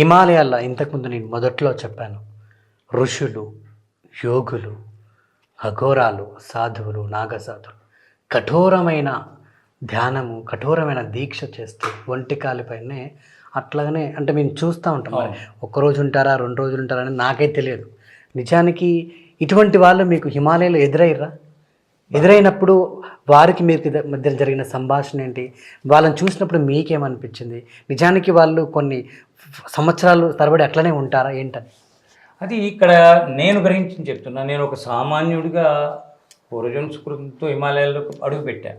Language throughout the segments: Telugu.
హిమాలయాల్లో ఇంతకుముందు నేను మొదట్లో చెప్పాను. ఋషులు యోగులు అఘోరాలు సాధువులు నాగసాధువులు కఠోరమైన ధ్యానము కఠోరమైన దీక్ష చేస్తూ ఒంటి కాలిపైనే అట్లాగనే అంటే మేము చూస్తూ ఉంటాం. మరి ఒక్కరోజు ఉంటారా రెండు రోజులు ఉంటారా అని నాకే తెలియదు. నిజానికి ఇటువంటి వాళ్ళు మీకు హిమాలయాలో ఎదురయ్యరా? ఎదురైనప్పుడు వారికి మీకు మధ్య జరిగిన సంభాషణ ఏంటి? వాళ్ళని చూసినప్పుడు మీకేమనిపించింది? నిజానికి వాళ్ళు కొన్ని సంవత్సరాలు తరబడి అట్లనే ఉంటారా? ఏంటని అది ఇక్కడ నేను గ్రహించి చెప్తున్నా. నేను ఒక సామాన్యుడిగా పూర్వజన్ సుకృతంతో హిమాలయాల్లో అడుగు పెట్టాను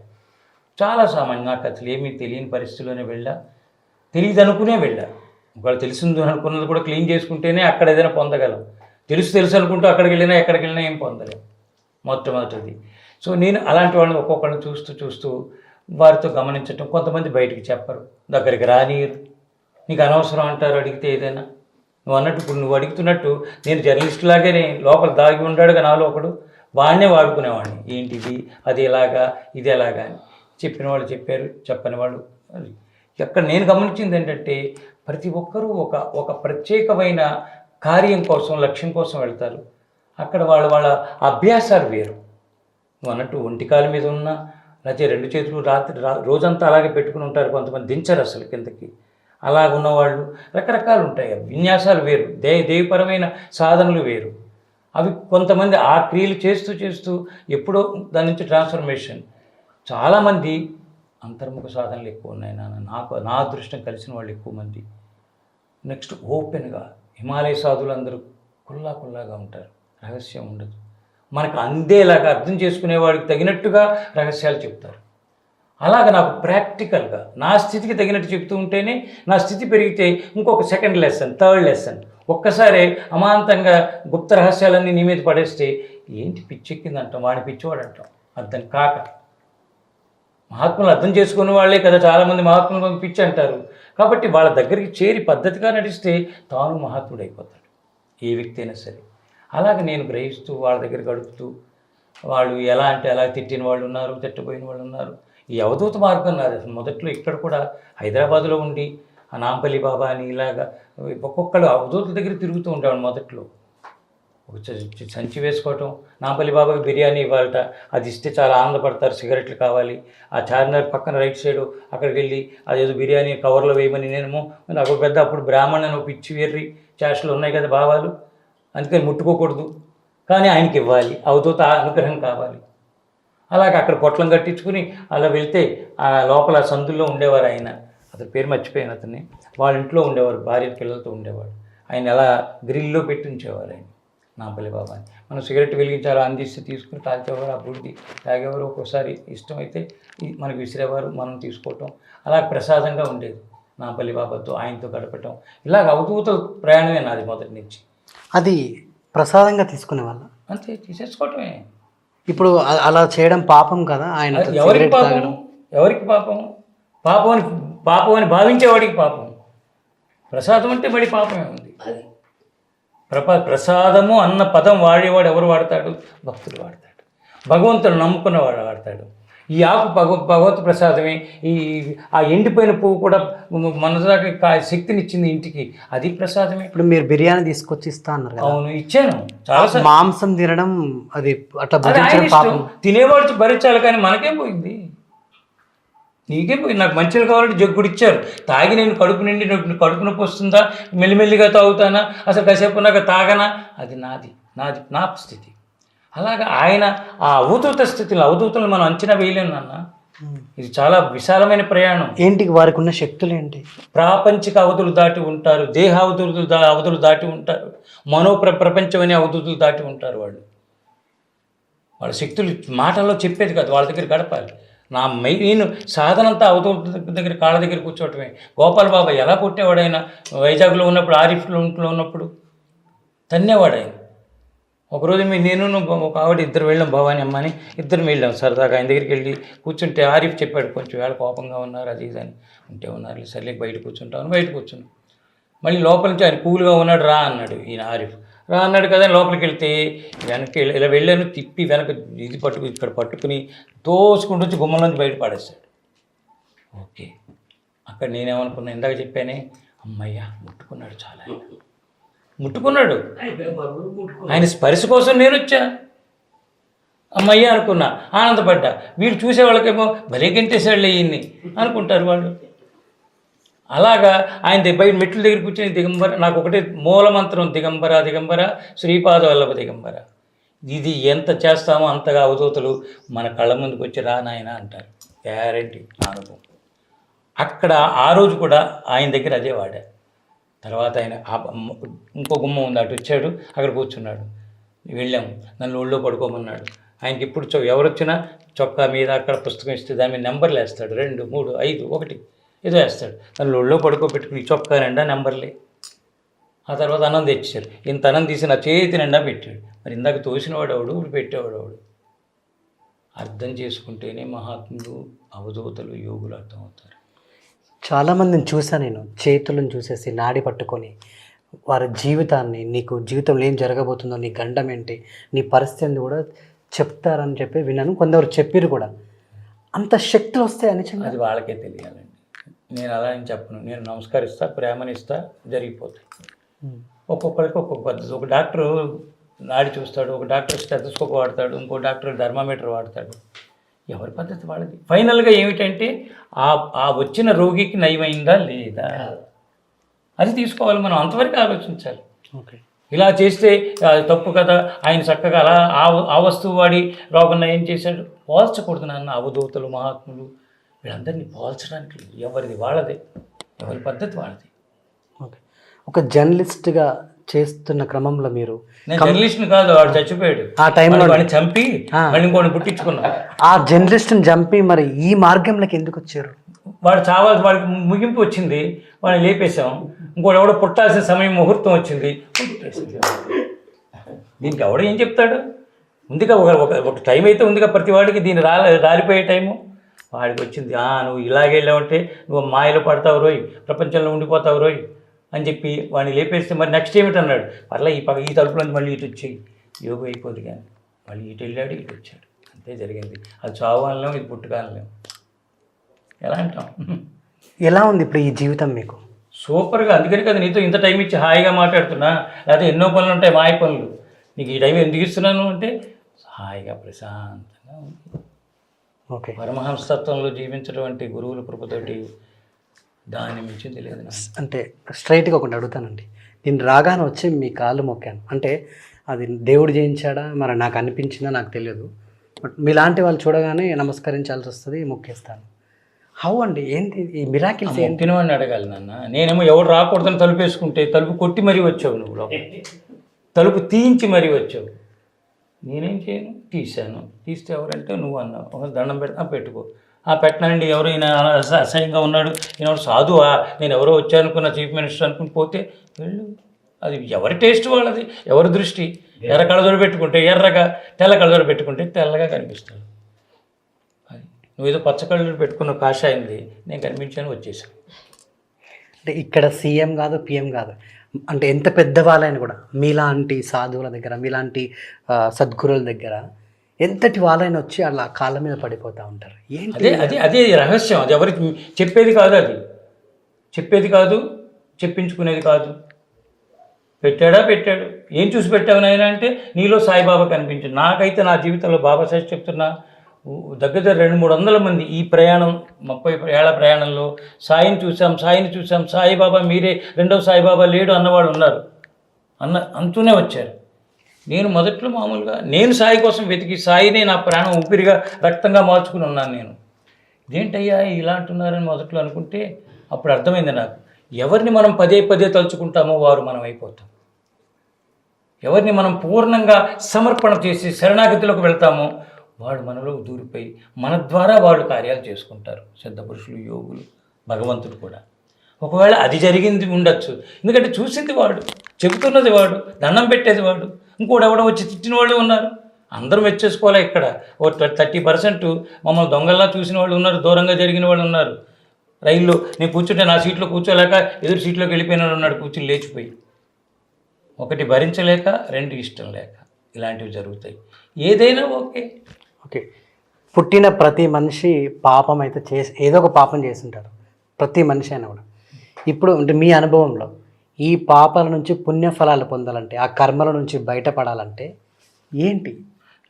చాలా సామాన్యం నాకు అసలు ఏమీ తెలియని పరిస్థితిలోనే వెళ్ళా. తెలియదు అనుకునే వెళ్ళా. ఒకవేళ తెలిసింది అనుకున్నది కూడా క్లీన్ చేసుకుంటేనే అక్కడ ఏదైనా పొందగలం. తెలుసు తెలుసు అనుకుంటూ అక్కడికి వెళ్ళినా ఎక్కడికి వెళ్ళినా ఏం పొందలేం. మొట్టమొదటిది. సో నేను అలాంటి వాళ్ళని ఒక్కొక్కరిని చూస్తూ చూస్తూ వారితో గమనించటం కొంతమంది బయటికి చెప్పరు. దగ్గరికి రానియరు. నీకు అనవసరం అంటారు అడిగితే ఏదైనా? నువ్వు అన్నట్టు ఇప్పుడు నువ్వు అడుగుతున్నట్టు నేను జర్నలిస్ట్ లాగానే లోపల దాగి ఉంటాడుగా నాలో ఒకడు. వాడినే వాడుకునేవాడిని. ఏంటిది అది ఎలాగా? ఇది ఎలాగా? అని చెప్పిన వాళ్ళు చెప్పారు చెప్పని వాళ్ళు ఎక్కడ నేను గమనించింది ఏంటంటే ప్రతి ఒక్కరూ ఒక ఒక ప్రత్యేకమైన కార్యం కోసం లక్ష్యం కోసం వెళ్తారు. అక్కడ వాళ్ళ వాళ్ళ అభ్యాసాలు వేరు. నువ్వు అన్నట్టు ఒంటికాల మీద ఉన్నా లేకపోతే రెండు చేతులు రాత్రి రా రోజంతా అలాగే పెట్టుకుని ఉంటారు కొంతమంది దించరు అసలు కిందకి. అలాగున్నవాళ్ళు రకరకాలు ఉంటాయి అవి విన్యాసాలు వేరు. దే దేవపరమైన సాధనలు వేరు. అవి కొంతమంది ఆ క్రియలు చేస్తూ చేస్తూ ఎప్పుడో దాని నుంచి ట్రాన్స్ఫర్మేషన్. చాలామంది అంతర్ముఖ సాధనలు ఎక్కువ ఉన్నాయి నాన్న. నాకు నా అదృష్టం కలిసిన వాళ్ళు ఎక్కువ మంది నెక్స్ట్ ఓపెన్గా హిమాలయ సాధువులు అందరూ కుల్లా కుల్లాగా ఉంటారు. రహస్యం ఉండదు. మనకు అందేలాగా అర్థం చేసుకునేవాడికి తగినట్టుగా రహస్యాలు చెప్తారు. అలాగ నాకు ప్రాక్టికల్గా నా స్థితికి తగినట్టు చెప్తూ ఉంటేనే నా స్థితి పెరిగితే ఇంకొక సెకండ్ లెసన్ థర్డ్ లెసన్ ఒక్కసారి అమాంతంగా గుప్త రహస్యాలన్నీ నీ మీద పడేస్తే ఏంటి పిచ్చెక్కిందంటాం వాడిని పిచ్చివాడు అంటాం అర్థం కాక. మహాత్ములు అర్థం చేసుకునే వాళ్ళే కదా చాలామంది మహాత్ములు పిచ్చి అంటారు. కాబట్టి వాళ్ళ దగ్గరికి చేరి పద్ధతిగా నడిస్తే తాను మహాత్ముడు అయిపోతాడు ఏ వ్యక్తి అయినా సరే. అలాగే నేను గ్రహిస్తూ వాళ్ళ దగ్గర గడుపుతూ వాళ్ళు ఎలా అంటే ఎలా తిట్టిన వాళ్ళు ఉన్నారు తిట్టబోయిన వాళ్ళు ఉన్నారు. ఈ అవధూత మార్గం నాది. అసలు మొదట్లో ఇక్కడ కూడా హైదరాబాద్లో ఉండి ఆ నాంపల్లి బాబా అని ఇలాగా ఒక్కొక్కరు అవధూతుల దగ్గర తిరుగుతూ ఉండేవాడు మొదట్లో. సంచి వేసుకోవటం నాంపల్లి బాబాకి బిర్యానీ ఇవ్వాలట అది ఇస్తే చాలా ఆనందపడతారు సిగరెట్లు కావాలి ఆ చార్మినార్ పక్కన రైట్ సైడ్ అక్కడికి వెళ్ళి అదేదో బిర్యానీ కవర్లో వేయమని నేనేమో నాకు ఒక పెద్ద అప్పుడు బ్రాహ్మణ్ ఒక పిచ్చి వెర్రి చేష్టలు ఉన్నాయి కదా బావాలు అందుకని ముట్టుకోకూడదు. కానీ ఆయనకి ఇవ్వాలి అవతూత అనుగ్రహం కావాలి. అలాగే అక్కడ పొట్లం కట్టించుకుని అలా వెళ్తే ఆ లోపల సందుల్లో ఉండేవారు ఆయన. అతని పేరు మర్చిపోయాను అతన్ని. వాళ్ళ ఇంట్లో ఉండేవారు భార్య పిల్లలతో ఉండేవాడు. ఆయన ఎలా గ్రిల్లో పెట్టి ఉంచేవారు ఆయన. నాంపల్లి బాబా అని. మనం సిగరెట్ వెలిగించాలి అందిస్తే తీసుకుని కాల్చేవారు ఆ బుడిది తాగేవారు. ఒక్కోసారి ఇష్టమైతే మనకి విసిరేవారు మనం తీసుకోవటం. అలా ప్రసాదంగా ఉండేది నాంపల్లి బాబాతో ఆయనతో గడపటం. ఇలాగ అవధూత ప్రయాణమే నాది మొదటి నుంచి. అది ప్రసాదంగా తీసుకునే వాళ్ళ అంతే తీసేసుకోవటమే. ఇప్పుడు అలా చేయడం పాపం కదా ఆయన అది ఎవరికి పాపం? ఎవరికి పాపం? పాపం అని పాపం అని భావించేవాడికి పాపం. ప్రసాదం అంటే మళ్ళీ పాపమే ఉంది. ప్రప ప్రసాదము అన్న పదం వాడేవాడు ఎవరు వాడతాడు? భక్తుడు వాడతాడు భగవంతుడు నమ్ముకున్నవాడు వాడతాడు. ఈ ఆకు భగవ భగవత్ ప్రసాదమే. ఈ ఆ ఎండిపోయిన పువ్వు కూడా మన దాకా కా- శక్తినిచ్చింది ఇంటికి. అది ప్రసాదమే. ఇప్పుడు మీరు బిర్యానీ తీసుకొచ్చి ఇస్తా అన్నారు అవును ఇచ్చాను. చాలా మాంసం తినడం అది అట్లా తినేవాడు భరించాలి కానీ మనకేం పోయింది? నీకేం పోయింది? నాకు మంచిగా కావాలంటే జగ్గుడు ఇచ్చారు. తాగి నేను కడుపు నిండి కడుపు నొప్పి వస్తుందా? మెల్లిమెల్లిగా తాగుతానా? అసలు కాసేపు నాకు తాగనా? అది నాది. నాది నా స్థితి అలాగా ఆయన ఆ అవధూత స్థితిలో అవధూతలు మనం అంచనా వేయలేము నాన్న. ఇది చాలా విశాలమైన ప్రయాణం. ఏంటి వారికి ఉన్న శక్తులు ఏంటి? ప్రాపంచిక అవధులు దాటి ఉంటారు దేహ అవధులు దా అవధులు దాటి ఉంటారు మనో ప్ర ప్రపంచం అనే అవధులు దాటి ఉంటారు వాళ్ళు. వాళ్ళ శక్తులు మాటల్లో చెప్పేది కాదు వాళ్ళ దగ్గర గడపాలి. నా మెయిన్ సాధనంతా అవతల దగ్గర కాళ్ళ దగ్గర కూర్చోవటమే. గోపాల్ బాబా ఎలా కొట్టేవాడు ఆయన వైజాగ్లో ఉన్నప్పుడు ఆరిఫ్లో ఉన్నప్పుడు తన్నేవాడు ఆయన. ఒకరోజు మీ నేను ఒక ఆవిడ ఇద్దరు వెళ్ళాం భవాని అమ్మ అని ఇద్దరు వెళ్ళాం సరదాగా. ఆయన దగ్గరికి వెళ్ళి కూర్చుంటే ఆరిఫ్ చెప్పాడు కొంచెం వేళ కోపంగా ఉన్నారు అది ఇది అని. ఉంటే ఉన్నారు సర్లే బయట కూర్చుంటాను బయట కూర్చున్నాం. మళ్ళీ లోపల నుంచి ఆయన కూల్గా ఉన్నాడు రా అన్నాడు ఈయన ఆరిఫ్. రా అన్నాడు కదా లోపలికి వెళ్తే వెనక్కి ఇలా- వెళ్ళాను తిప్పి వెనక ఇది పట్టుకు ఇక్కడ పట్టుకుని తోసుకుంటూ వచ్చి గుమ్మలోంచి బయట పడేస్తాడు ఓకే. అక్కడ నేనేమనుకున్నా ఇందాక చెప్పానే అమ్మయ్య ముట్టుకున్నాడు చాలా. ముట్టుకున్నాడు. ఆయన స్పర్శ కోసం నేను వచ్చా అమ్మయ్య అనుకున్నా ఆనందపడ్డా. వీళ్ళు చూసే వాళ్ళకేమో భలే గంటేశాడులే ఈయన్ని అనుకుంటారు వాళ్ళు. అలాగా ఆయన దగ్గర బయట మెట్ల దగ్గర కూర్చొని దిగంబర నాకు ఒకటే మూలమంత్రం దిగంబర దిగంబర శ్రీపాద వల్లభ దిగంబర. ఇది ఎంత చేస్తామో అంతగా అవధూతలు మన కళ్ళ ముందుకు వచ్చి రా నాయన అంటారు. గ్యారెంటీ అనుభవం. అక్కడ ఆ రోజు కూడా ఆయన దగ్గర అదే వాడా. తర్వాత ఆయన ఆ ఇంకో గుమ్మ ఉంది అటు వచ్చాడు అక్కడ కూర్చున్నాడు. వెళ్ళాము నన్ను ఒళ్ళో పడుకోమన్నాడు. ఆయనకి ఇప్పుడు చొ ఎవరు వచ్చినా చొక్కా మీద అక్కడ పుస్తకం ఇస్తే దాని మీద నెంబర్లు వేస్తాడు. రెండు మూడు ఐదు ఒకటి ఏదో వేస్తాడు. నన్ను ఒళ్ళో పడుకోబెట్టుకుని ఈ చొక్కా నిండా నెంబర్లే. ఆ తర్వాత అన్నం తెచ్చారు ఇంత అన్నం తీసి నా చేతి నిండా పెట్టాడు. మరి ఇందాక తోసినవాడు అవడు ఇప్పుడు పెట్టేవాడు అవడు అర్థం చేసుకుంటేనే మహాత్ములు అవధూతలు యోగులు అర్థమవుతారు. చాలామందిని చూసాను నేను. చేతులను చూసేసి నాడి పట్టుకొని వారి జీవితాన్ని నీకు జీవితంలో ఏం జరగబోతుందో నీ గండం ఏంటి నీ పరిస్థితిని కూడా చెప్తారని చెప్పి విన్నాను. కొందరు చెప్పిరు కూడా. అంత శక్తులు వస్తాయి నిజంగా? అది వాళ్ళకే తెలియాలండి. నేను అలా అని చెప్పను. నేను నమస్కరిస్తా ప్రేమనిస్తా జరిగిపోతాయి. ఒక్కొక్కరికి ఒక్కొక్క పద్ధతి. ఒక డాక్టరు నాడి చూస్తాడు ఒక డాక్టర్ స్టెథోస్కోప్ వాడతాడు ఇంకో డాక్టర్ థర్మామీటర్ వాడతాడు. ఎవరి పద్ధతి వాళ్ళది? ఫైనల్గా ఏమిటంటే ఆ ఆ వచ్చిన రోగికి నయమైందా లేదా? అది తీసుకోవాలి మనం అంతవరకు ఆలోచించాలి. ఓకే. ఇలా చేస్తే అది తప్పు కదా ఆయన చక్కగా అలా ఆ వస్తువు వాడి రోగం ఏం చేశాడు? పోల్చకూడదు నాన్న అవధూతలు మహాత్ములు. వీళ్ళందరినీ పోల్చడానికి. ఎవరిది వాళ్ళదే? ఎవరి పద్ధతి వాళ్ళది? ఓకే. ఒక జర్నలిస్ట్గా చేస్తున్న క్రమంలో మీరు కాదు వాడు చచ్చిపోయాడు. ఆ టైంలో వాడిని చంపి ఆ. ఇంకోటి జర్నలిస్ట్ని చంపి మరి ఈ మార్గంలోకి ఎందుకు వచ్చారు? వాడు చావాల్సి వాడికి ముగింపు వచ్చింది వాడిని లేపేశాం. ఇంకోటి ఎవడో పుట్టాల్సిన సమయం ముహూర్తం వచ్చింది. దీనికి ఎవడో ఏం చెప్తాడు? ఉందిగా ఒక ఒక టైం అయితే ఉందిగా ప్రతి వాడికి దీని రా రాలిపోయే టైము వాడికి వచ్చింది "ఆ, నువ్వు ఇలాగే వెళ్ళావంటే నువ్వు మాయలో పడతావు రోయ్ ప్రపంచంలో ఉండిపోతావు రోయ్. అని చెప్పి వాడిని లేపేస్తే మరి నెక్స్ట్ ఏమిటి అన్నాడు. పర్లే ఈ పక్క ఈ తలుపులో మళ్ళీ ఇటు వచ్చేయి. యోగం అయిపోదు కానీ మళ్ళీ ఇటు వెళ్ళాడు ఇటు వచ్చాడు. అంతే జరిగింది. అది చావు ఇది పుట్టుకానలేం ఎలా అంటాం? ఎలా ఉంది ఇప్పుడు ఈ జీవితం మీకు? సూపర్గా. అందుకని కదా నీతో ఇంత టైం ఇచ్చి హాయిగా మాట్లాడుతున్నా. లేకపోతే ఎన్నో పనులు ఉంటాయి మాయ పనులు. నీకు ఈ టైం ఎందుకు ఇస్తున్నాను అంటే హాయిగా ప్రశాంతంగా ఉంది. ఓకే. పరమహంసతత్వంలో జీవించడం అంటే గురువుల కృపతోటి దాన్ని మించింది లేదు నాకు. అంటే స్ట్రైట్గా ఒకటి అడుగుతానండి. నేను రాగానే వచ్చి మీ కాళ్ళు మొక్కాను. అంటే అది దేవుడు చేయించాడా మరి నాకు అనిపించిందా? నాకు తెలియదు. బట్ మీలాంటి వాళ్ళు చూడగానే నమస్కరించాల్సి వస్తుంది మొక్కేస్తాను. హౌ అండి? ఏంటి ఈ మిరాకిల్స్ మొక్కిన వాడిని అడగాలి నాన్న. నేనేమో ఎవడు రాకూడదని తలుపు వేసుకుంటే తలుపు కొట్టి మరీ వచ్చావు నువ్వు లోపల. తలుపు తీయించి మరీ వచ్చావు. నేనేం చేయను? తీశాను. తీస్తే ఎవరంటే నువ్వు అన్నావు. దండం పెడతా పెట్టుకో. పెట్టనండి ఎవరు ఈయన అసహ్యంగా ఉన్నాడు. ఈయన సాధువా? నేను ఎవరో వచ్చానుకున్న చీఫ్ మినిస్టర్ అనుకుని పోతే వెళ్ళు. అది ఎవరి టేస్ట్ వాళ్ళది? ఎవరి దృష్టి? ఎర్ర కళ్ళజోడు పెట్టుకుంటే ఎర్రగా తెల్ల కళ్ళజోడు పెట్టుకుంటే తెల్లగా కనిపిస్తాడు. అది. ఏదో పచ్చ కళ్ళు పెట్టుకున్న కాషాయింది నేను కనిపించాను వచ్చేసాను అంటే ఇక్కడ సీఎం కాదు పిఎం కాదు. అంటే ఎంత పెద్దవాళ్ళైనా కూడా మీలాంటి సాధువుల దగ్గర మీలాంటి సద్గురుల దగ్గర ఎంతటి వాళ్ళైనా వచ్చి అలా కాళ్ళ మీద పడిపోతూ ఉంటారు? ఏంటి అదే అదే అదే రహస్యం. అది ఎవరికి చెప్పేది కాదు అది. చెప్పేది కాదు చెప్పించుకునేది కాదు. పెట్టాడా? పెట్టాడు. ఏం చూసి పెట్టావు నాయన అంటే నీలో సాయిబాబా కనిపించింది నాకైతే నా జీవితంలో బాబా సాహెబ్ చెప్తున్నా దగ్గర దగ్గర రెండు మూడు వందల మంది ఈ ప్రయాణం ముప్పై ఏళ్ళ ప్రయాణంలో సాయిని చూసాం సాయిని చూసాం సాయిబాబా మీరే రెండవ సాయిబాబా లేడు అన్నవాళ్ళు ఉన్నారు. అన్న అంటూనే వచ్చారు. నేను మొదట్లో మామూలుగా నేను సాయి కోసం వెతికి సాయినే నా ప్రాణం ఊపిరిగా రక్తంగా మార్చుకుని ఉన్నాను నేను. ఇదేంటయ్యా ఇలా అంటున్నారని మొదట్లో అనుకుంటే అప్పుడు అర్థమైంది నాకు. ఎవరిని మనం పదే పదే తలుచుకుంటామో వారు మనం అయిపోతాం. ఎవరిని మనం పూర్ణంగా సమర్పణ చేసి శరణాగతిలోకి వెళ్తామో వాడు మనలో దూరిపోయి మన ద్వారా వాళ్ళు కార్యాలు చేసుకుంటారు. సిద్ధపురుషులు యోగులు భగవంతుడు కూడా. ఒకవేళ అది జరిగింది ఉండొచ్చు. ఎందుకంటే చూసింది వాడు చెబుతున్నది వాడు దండం పెట్టేది వాడు. ఇంకోటి ఎవడో వచ్చి తిట్టిన వాళ్ళు ఉన్నారు. అందరం వచ్చేసుకోవాలి ఇక్కడ? ఓ థర్టీ పర్సెంట్ మమ్మల్ని దొంగల్లా చూసిన వాళ్ళు ఉన్నారు దూరంగా జరిగిన వాళ్ళు ఉన్నారు. రైల్లో నేను కూర్చుంటే నా సీట్లో కూర్చోలేక ఎదురు సీట్లోకి వెళ్ళిపోయిన వాడు ఉన్నాడు కూర్చుని లేచిపోయి. ఒకటి భరించలేక రెండు ఇష్టం లేక ఇలాంటివి జరుగుతాయి. ఏదైనా ఓకే. ఓకే. పుట్టిన ప్రతి మనిషి పాపం అయితే చేసి ఏదో ఒక పాపం చేసి ఉంటారు ప్రతి మనిషి అయినా కూడా. ఇప్పుడు అంటే మీ అనుభవంలో ఈ పాపాల నుంచి పుణ్య ఫలాలు పొందాలంటే ఆ కర్మల నుంచి బయటపడాలంటే ఏంటి?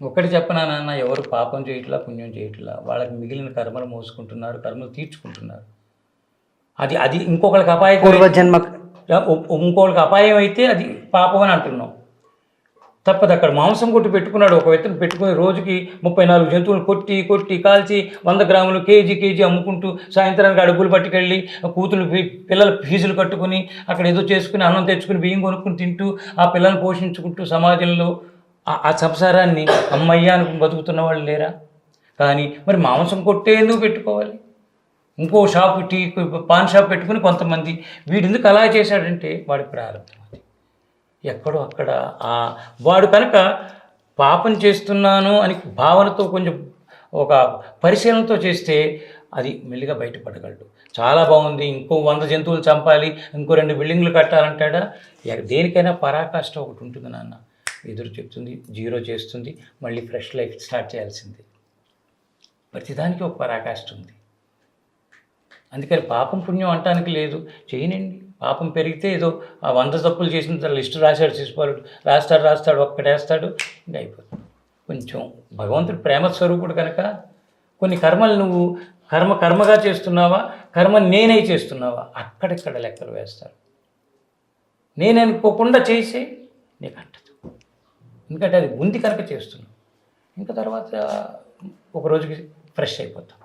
ఒకటి చెప్పనా నాన్న ఎవరు పాపం చేయట్లా పుణ్యం చేయట్లా వాళ్ళకి మిగిలిన కర్మలు మోసుకుంటున్నారు కర్మలు తీర్చుకుంటున్నారు. అది అది ఇంకొకరికి అపాయం పూర్వజన్మ ఇంకొకరికి అపాయం అయితే అది పాపం అని అంటున్నాం. తప్పదు అక్కడ మాంసం కొట్టి పెట్టుకున్నాడు. ఒక వ్యక్తిని పెట్టుకుని రోజుకి ముప్పై నాలుగు జంతువులు కొట్టి కొట్టి కాల్చి వంద గ్రాములు కేజీ కేజీ అమ్ముకుంటూ సాయంత్రానికి అడుగులు పట్టుకెళ్ళి కూతురు పిల్లల ఫీజులు కట్టుకుని అక్కడ ఏదో చేసుకుని అన్నం తెచ్చుకుని బియ్యం కొనుక్కుని తింటూ ఆ పిల్లల్ని పోషించుకుంటూ సమాజంలో ఆ- ఆ సంసారాన్ని అమ్మయ్య అనుకుని బతుకుతున్న వాళ్ళు లేరా? కానీ మరి మాంసం కొట్టే ఎందుకు పెట్టుకోవాలి? ఇంకో షాపు టీ పాన్ షాప్ పెట్టుకుని కొంతమంది వీడెందుకు అలా చేశాడంటే వాడి ప్రారంభం. ఎక్కడో అక్కడ. వాడు కనుక పాపం చేస్తున్నాను అని భావనతో కొంచెం ఒక పరిశీలనతో చేస్తే అది మెల్లిగా బయటపడగలడు. చాలా బాగుంది. ఇంకో వంద జంతువులు చంపాలి. ఇంకో రెండు బిల్డింగ్లు కట్టాలంటాడా? దేనికైనా పరాకాష్ట ఒకటి ఉంటుంది నాన్న. ఎదురు చెప్తుంది జీరో చేస్తుంది మళ్ళీ ఫ్రెష్ లైఫ్ స్టార్ట్ చేయాల్సింది. ప్రతిదానికి ఒక పరాకాష్ట ఉంది. అందుకని పాపం పుణ్యం అంటానికి లేదు. చేయనండి. పాపం పెరిగితే ఏదో ఆ వంద తప్పులు చేసిన తర్వాత లిస్టు రాశాడు శిశుపాలుడు. రాస్తాడు రాస్తాడు ఒక్కడేస్తాడు ఇంకా అయిపోతుంది. కొంచెం భగవంతుడు ప్రేమ స్వరూపుడు కనుక కొన్ని కర్మలు నువ్వు కర్మ కర్మగా చేస్తున్నావా కర్మ నేనే చేస్తున్నావా అక్కడిక్కడ లెక్కలు వేస్తారు నేను అనుకోకుండా నీకు అంటదు. ఎందుకంటే అది ఉంది కనుక చేస్తున్నావు. ఇంకా తర్వాత ఒక రోజుకి ఫ్రెష్ అయిపోతాం.